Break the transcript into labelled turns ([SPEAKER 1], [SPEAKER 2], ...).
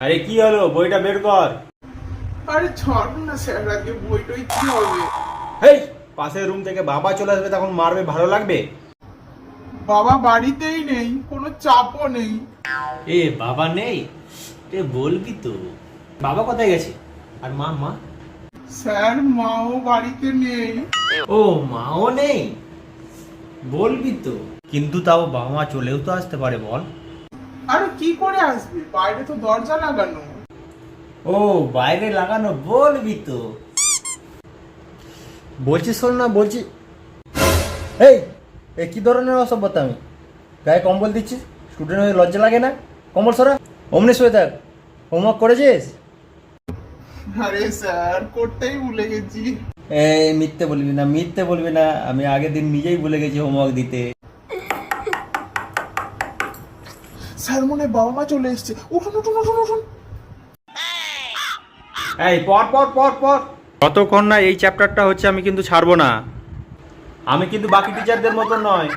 [SPEAKER 1] আরে কি হলো? বইটা বের কর।
[SPEAKER 2] আরে ছাড় না স্যার আজকে বইটই কি হবে?
[SPEAKER 1] হেই পাশের রুম থেকে বাবা চলে আসবে তখন মারবে ভালো লাগবে?
[SPEAKER 2] বাবা বাড়িতেই নেই কোনো চাপও নেই।
[SPEAKER 1] এ বাবা নেই? এ বলবি তো। বাবা কোথায় গেছে? আর মা মা?
[SPEAKER 2] স্যার মাও বাড়িতে নেই।
[SPEAKER 1] ও মাও নেই? বলবি তো। কিন্তু তাও বাবা মা চলেও তো আসতে পারে বল।
[SPEAKER 2] কি করে আসবি? বাইরে তো দরজা লাগানো।
[SPEAKER 1] ও বাইরে লাগানো বলবি তো। বলছিস শোন না বলছি। এই এ কি ধরনের অসভ্যতা আমি? গায়ে কম্বল দিচ্ছিস? স্টুডেন্ট হয়ে লজ্জা লাগে না? কম্বল সরা। অমনি শুয়ে থাক। হোমওয়ার্ক করেছিস?
[SPEAKER 2] আরে স্যার করতেই ভুলে গেছি।
[SPEAKER 1] এই মিথ্যে বলবি না মিথ্যে বলবি না। আমি আগের দিন নিজেই ভুলে গেছি হোমওয়ার্ক দিতে।
[SPEAKER 2] স্যার মনে বাবা মা চলে এসছে। উঠুন উঠুন উঠুন উঠুন।
[SPEAKER 1] এই পর পর পর পর। যতক্ষণ না এই চ্যাপ্টারটা হচ্ছে আমি কিন্তু ছাড়বো না। আমি কিন্তু বাকি টিচারদের মতো নয়।